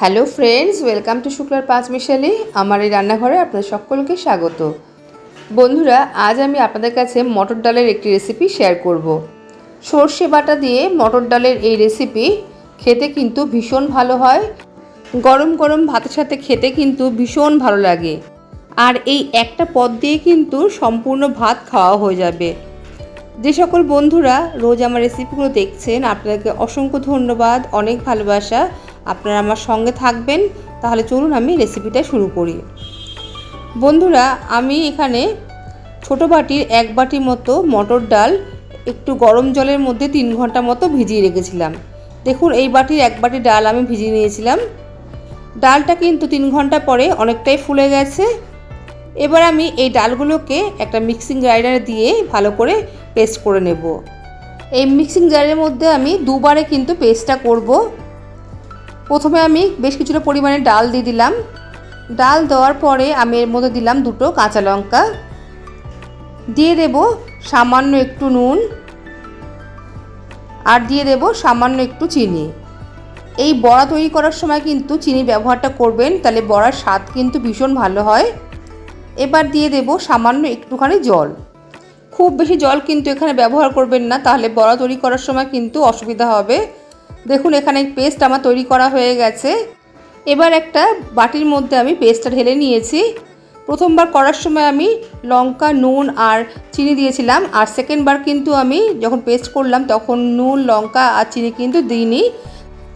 Hello friends, welcome to শুক্লার পাঁচ মিশালি। আমার এই রান্নাঘরে আপনাদের সকলকে স্বাগত। বন্ধুরা, আজ আমি আপনাদের কাছে মটর ডালের একটি রেসিপি শেয়ার করব। সর্ষে বাটা দিয়ে মটর ডালের এই রেসিপি খেতে কিন্তু ভীষণ ভালো হয়। গরম গরম ভাতের সাথে খেতে কিন্তু ভীষণ ভালো লাগে। আর এই একটা পদ দিয়ে কিন্তু সম্পূর্ণ ভাত খাওয়া হয়ে যাবে। যে সকল বন্ধুরা রোজ আমার রেসিপিগুলো দেখছেন, আপনাদেরকে অসংখ্য ধন্যবাদ, অনেক ভালোবাসা। আপনারা আমার সঙ্গে থাকবেন, তাহলে চলুন আমি রেসিপিটা শুরু করি। বন্ধুরা, আমি এখানে ছোট বাটির এক বাটি মতো মটর ডাল, একটু গরম জলের মধ্যে তিন ঘণ্টা মতো ভিজিয়ে রেখেছিলাম। দেখুন, এই বাটির এক বাটি ডাল আমি ভিজিয়ে নিয়েছিলাম। ডালটা কিন্তু তিন ঘণ্টা পরে অনেকটাই ফুলে গেছে। এবার আমি এই ডালগুলোকে একটা মিক্সিং গ্রাইন্ডারে দিয়ে ভালো করে পেস্ট করে নেব। এই মিক্সিং গ্রাইন্ডারের মধ্যে আমি দুবারে কিন্তু পেস্টটা করব। প্রথমে আমি বেশ কিছুটা পরিমাণে ডাল দিয়ে দিলাম। ডাল দেওয়ার পরে আমি এর মধ্যে দিলাম দুটো কাঁচা লঙ্কা। দিয়ে দেব সামান্য একটু নুন। আর দিয়ে দেব সামান্য একটু চিনি। এই বড়া তৈরি করার সময় কিন্তু চিনি ব্যবহারটা করবেন, তাহলে বড়ার স্বাদ কিন্তু ভীষণ ভালো হয়। এবার দিয়ে দেব সামান্য একটুখানি জল। খুব বেশি জল কিন্তু এখানে ব্যবহার করবেন না, তাহলে বড়া তৈরি করার সময় কিন্তু অসুবিধা হবে। দেখুন, এখানে পেস্ট আমার তৈরি করা হয়ে গেছে। এবার একটা বাটির মধ্যে আমি পেস্টটা ঢেলে নিয়েছি। প্রথমবার করার সময় আমি লঙ্কা, নুন আর চিনি দিয়েছিলাম, আর সেকেন্ডবার কিন্তু আমি যখন পেস্ট করলাম তখন নুন, লঙ্কা আর চিনি কিন্তু দিইনি।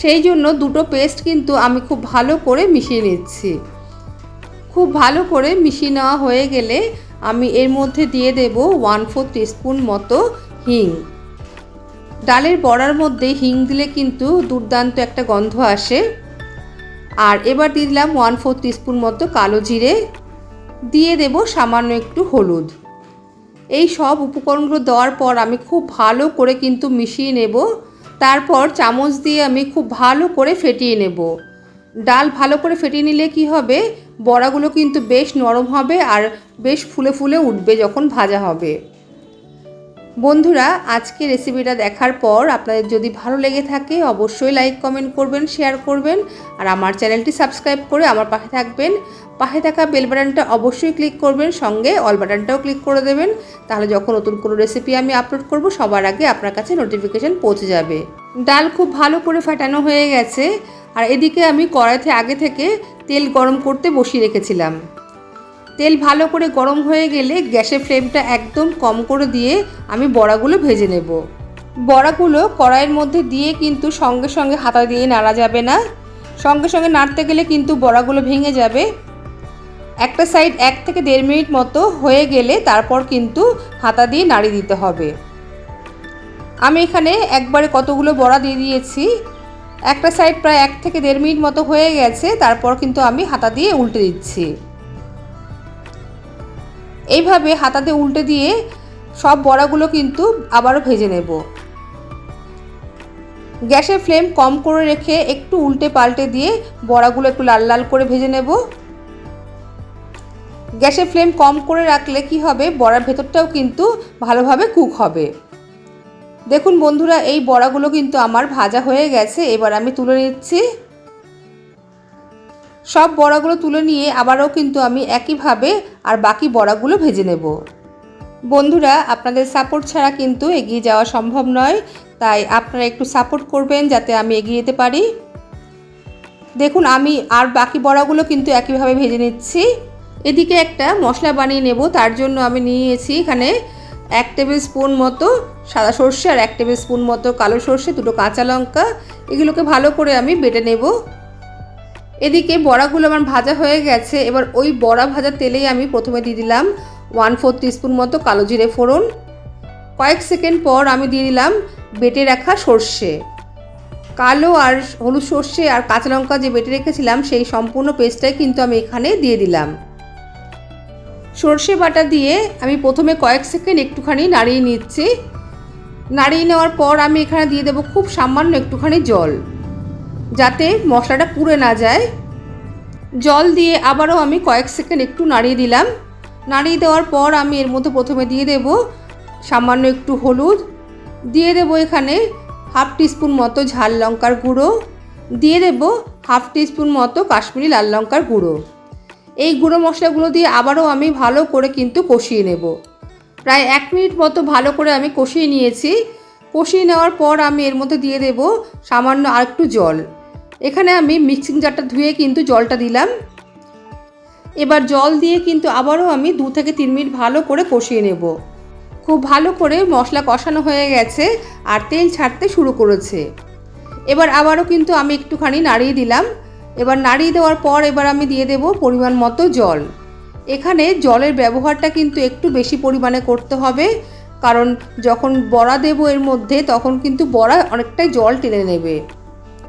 সেই জন্য দুটো পেস্ট কিন্তু আমি খুব ভালো করে মিশিয়ে নিচ্ছি। খুব ভালো করে মিশিয়ে নেওয়া হয়ে গেলে আমি এর মধ্যে দিয়ে দেব ওয়ান ফোর টিস্পুন মতো হিং। ডালের বড়ার মধ্যে হিং দিলে কিন্তু দুর্দান্ত একটা গন্ধ আসে। আর এবার দিয়ে দিলাম ওয়ান ফোর টিস্পুন মতো কালো জিরে। দিয়ে দেব সামান্য একটু হলুদ। এই সব উপকরণগুলো দেওয়ার পর আমি খুব ভালো করে কিন্তু মিশিয়ে নেব। তারপর চামচ দিয়ে আমি খুব ভালো করে ফেটিয়ে নেব। ডাল ভালো করে ফেটিয়ে নিলে কি হবে? বড়াগুলো কিন্তু বেশ নরম হবে আর বেশ ফুলে ফুলে উঠবে যখন ভাজা হবে। বন্ধুরা, আজকে রেসিপিটা দেখার পর আপনাদের যদি ভালো লেগে থাকে, অবশ্যই লাইক কমেন্ট করবেন শেয়ার করবেন আর আমার চ্যানেলটি সাবস্ক্রাইব করে আমার পাশে থাকবেন। পাশে থাকা বেল বাটনটা অবশ্যই ক্লিক করবেন, সঙ্গে অল বাটনটাও ক্লিক করে দেবেন। তাহলে যখন নতুন কোনো রেসিপি আমি আপলোড করব, সবার আগে আপনার কাছে নোটিফিকেশান পৌঁছে যাবে। ডাল খুব ভালো করে ফাটানো হয়ে গেছে। আর এদিকে আমি কড়াইতে আগে থেকে তেল গরম করতে বসিয়ে রেখেছিলাম। তেল ভালো করে গরম হয়ে গেলে গ্যাসের ফ্লেমটা একদম কম করে দিয়ে আমি বড়াগুলো ভেজে নেব। বড়াগুলো কড়াইয়ের মধ্যে দিয়ে কিন্তু সঙ্গে সঙ্গে হাতা দিয়ে নাড়া যাবে না। সঙ্গে সঙ্গে নাড়তে গেলে কিন্তু বড়াগুলো ভেঙে যাবে। একটা সাইড এক থেকে দেড় মিনিট মতো হয়ে গেলে তারপর কিন্তু হাতা দিয়ে নাড়িয়ে দিতে হবে। আমি এখানে একবারে কতগুলো বড়া দিয়ে দিয়েছি। একটা সাইড প্রায় এক থেকে দেড় মিনিট মতো হয়ে গেছে, তারপর কিন্তু আমি হাতা দিয়ে উল্টে দিচ্ছি। এইভাবে হাতাতে উল্টে দিয়ে সব বড়াগুলো কিন্তু আবারও ভেজে নেব। গ্যাসের ফ্লেম কম করে রেখে একটু উল্টে পাল্টে দিয়ে বড়াগুলো একটু লাল লাল করে ভেজে নেব। গ্যাসের ফ্লেম কম করে রাখলে কি হবে? বড়ার ভেতরটাও কিন্তু ভালোভাবে কুক হবে। দেখুন বন্ধুরা, এই বড়াগুলো কিন্তু আমার ভাজা হয়ে গেছে। এবার আমি তুলে নিচ্ছি। সব বড়াগুলো তুলে নিয়ে আবারও কিন্তু আমি একইভাবে আর বাকি বড়াগুলো ভেজে নেব। বন্ধুরা, আপনাদের সাপোর্ট ছাড়া কিন্তু এগিয়ে যাওয়া সম্ভব নয়, তাই আপনারা একটু সাপোর্ট করবেন যাতে আমি এগিয়ে যেতে পারি। দেখুন, আমি আর বাকি বড়াগুলো কিন্তু একইভাবে ভেজে নিচ্ছি। এদিকে একটা মশলা বানিয়ে নেব, তার জন্য আমি নিয়েছি এখানে এক টেবিল স্পুন মতো সাদা সর্ষে আর এক টেবিল স্পুন মতো কালো সর্ষে, দুটো কাঁচা লঙ্কা। এগুলোকে ভালো করে আমি বেটে নেব। এদিকে বড়াগুলো আমার ভাজা হয়ে গেছে। এবার ওই বড়া ভাজা তেলেই আমি প্রথমে দিয়ে দিলাম ওয়ান ফোর টিস্পুন মতো কালো জিরে ফোড়ন। কয়েক সেকেন্ড পর আমি দিয়ে দিলাম বেটে রাখা সর্ষে। কালো আর হলুদ সর্ষে আর কাঁচা লঙ্কা যে বেটে রেখেছিলাম, সেই সম্পূর্ণ পেস্টটাই কিন্তু আমি এখানে দিয়ে দিলাম। সর্ষে বাটা দিয়ে আমি প্রথমে কয়েক সেকেন্ড একটুখানি নাড়িয়ে নিচ্ছি। নাড়িয়ে নেওয়ার পর আমি এখানে দিয়ে দেবো খুব সামান্য একটুখানি জল। যাতে মশলাটা পুড়ে না যায়। জল দিয়ে আবারও আমি কয়েক সেকেন্ড একটু নাড়িয়ে দিলাম। নাড়িয়ে দেওয়ার পর আমি এর মধ্যে প্রথমে দিয়ে দেব সামান্য একটু হলুদ। দিয়ে দেব এখানে হাফ টিস্পুন মতো ঝাল লঙ্কার গুঁড়ো। দিয়ে দেব হাফ টিস্পুন মতো কাশ্মীরি লাল লঙ্কার গুঁড়ো। এই গুঁড়ো মশলাগুলো দিয়ে আবারও আমি ভালো করে কিন্তু কষিয়ে নেব। প্রায় এক মিনিট মতো ভালো করে আমি কষিয়ে নিয়েছি। কষিয়ে নেওয়ার পর আমি এর মধ্যে দিয়ে দেব সামান্য আর একটু জল। এখানে আমি মিক্সিং জারটা ধুয়ে কিন্তু জলটা দিলাম। এবার জল দিয়ে কিন্তু আবারও আমি দু থেকে তিন মিনিট ভালো করে কষিয়ে নেব। খুব ভালো করে মশলা কষানো হয়ে গেছে আর তেল ছাড়তে শুরু করেছে। এবার আবারও কিন্তু আমি একটুখানি নাড়িয়ে দিলাম। এবার নাড়িয়ে দেওয়ার পর এবার আমি দিয়ে দেব পরিমাণ মতো জল। এখানে জলের ব্যবহারটা কিন্তু একটু বেশি পরিমাণে করতে হবে, কারণ যখন বড়া দেব এর মধ্যে তখন কিন্তু বড়া অনেকটাই জল টেনে নেবে।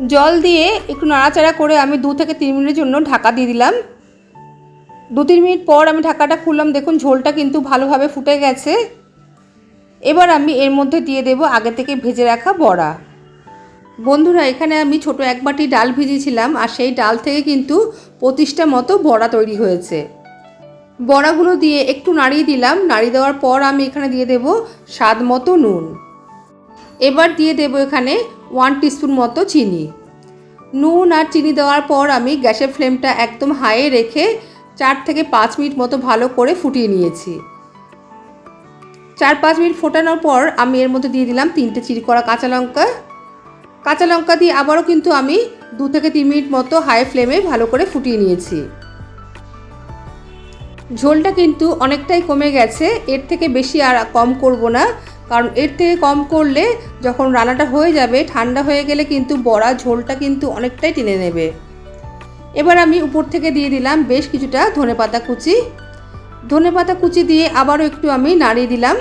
জল দিয়ে একটু নাড়াচাড়া করে আমি দু থেকে তিন মিনিটের জন্য ঢাকা দিয়ে দিলাম। দু তিন মিনিট পর আমি ঢাকাটা খুললাম। দেখুন, ঝোলটা কিন্তু ভালোভাবে ফুটে গেছে। এবার আমি এর মধ্যে দিয়ে দেব আগে থেকে ভেজে রাখা বড়া। বন্ধুরা, এখানে আমি ছোট এক বাটি ডাল ভিজিয়েছিলাম আর সেই ডাল থেকে কিন্তু পঁচিশটা মতো বড়া তৈরি হয়েছে। বড়াগুলো দিয়ে একটু নাড়িয়ে দিলাম। নাড়িয়ে দেওয়ার পর আমি এখানে দিয়ে দেব স্বাদ মতো নুন। এবার দিয়ে দেব এখানে ওয়ান টিস্পুন মতো চিনি। নুন আর চিনি দেওয়ার পর আমি গ্যাসের ফ্লেমটা একদম হাইয়ে রেখে চার থেকে পাঁচ মিনিট মতো ভালো করে ফুটিয়ে নিয়েছি। চার পাঁচ মিনিট ফোটানোর পর আমি এর মধ্যে দিয়ে দিলাম তিনটে চিরি করা কাঁচা লঙ্কা। কাঁচা লঙ্কা দিয়ে আবারও কিন্তু আমি দু থেকে তিন মিনিট মতো হাই ফ্লেমে ভালো করে ফুটিয়ে নিয়েছি। ঝোলটা কিন্তু অনেকটাই কমে গেছে, এর থেকে বেশি আর কম করব না। কারণ এর থেকে কম করলে যখন রান্নাটা হয়ে যাবে, ঠান্ডা হয়ে গেলে কিন্তু বড়া ঝোলটা কিন্তু অনেকটাই টেনে নেবে। এবার আমি উপর থেকে দিয়ে দিলাম বেশ কিছুটা ধনেপাতা কুচি। ধনেপাতা কুচি দিয়ে আবারও একটু আমি নাড়িয়ে দিলাম।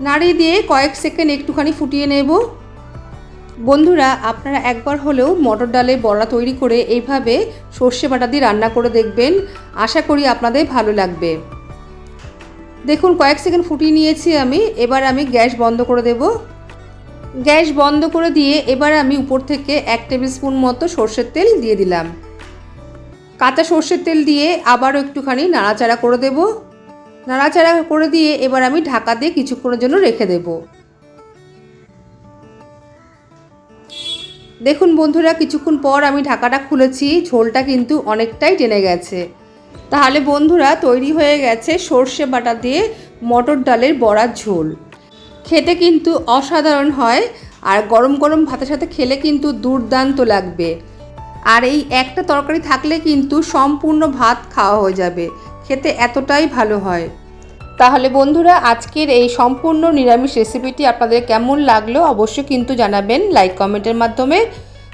নাড়িয়ে দিয়ে কয়েক সেকেন্ড একটুখানি ফুটিয়ে নেব। বন্ধুরা, আপনারা একবার হলেও মটর ডালে বড়া তৈরি করে এইভাবে সর্ষে বাটা দিয়ে রান্না করে দেখবেন। আশা করি আপনাদের ভালো লাগবে। দেখুন, কয়েক সেকেন্ড ফুটিয়ে নিয়েছি আমি। এবার আমি গ্যাস বন্ধ করে দেব। গ্যাস বন্ধ করে দিয়ে এবার আমি উপর থেকে এক টেবিল স্পুন মতো সর্ষের তেল দিয়ে দিলাম। কাঁচা সর্ষের তেল দিয়ে আবারও একটুখানি নাড়াচাড়া করে দেব। নাড়াচাড়া করে দিয়ে এবার আমি ঢাকা দিয়ে কিছুক্ষণের জন্য রেখে দেব। দেখুন বন্ধুরা, কিছুক্ষণ পর আমি ঢাকাটা খুলেছি। ঝোলটা কিন্তু অনেকটাই টেনে গেছে। তাহলে বন্ধুরা, তৈরি হয়ে গেছে সর্ষে বাটা দিয়ে মটর ডালের বড়ার ঝোল। খেতে কিন্তু অসাধারণ হয় আর গরম গরম ভাতের সাথে খেলে কিন্তু দুর্দান্ত লাগবে। আর এই একটা তরকারি থাকলে কিন্তু সম্পূর্ণ ভাত খাওয়া হয়ে যাবে। খেতে এতটাই ভালো হয়। তাহলে বন্ধুরা, আজকের এই সম্পূর্ণ নিরামিষ রেসিপিটি আপনাদের কেমন লাগল অবশ্যই কিন্তু জানাবেন। লাইক কমেন্টের মাধ্যমে।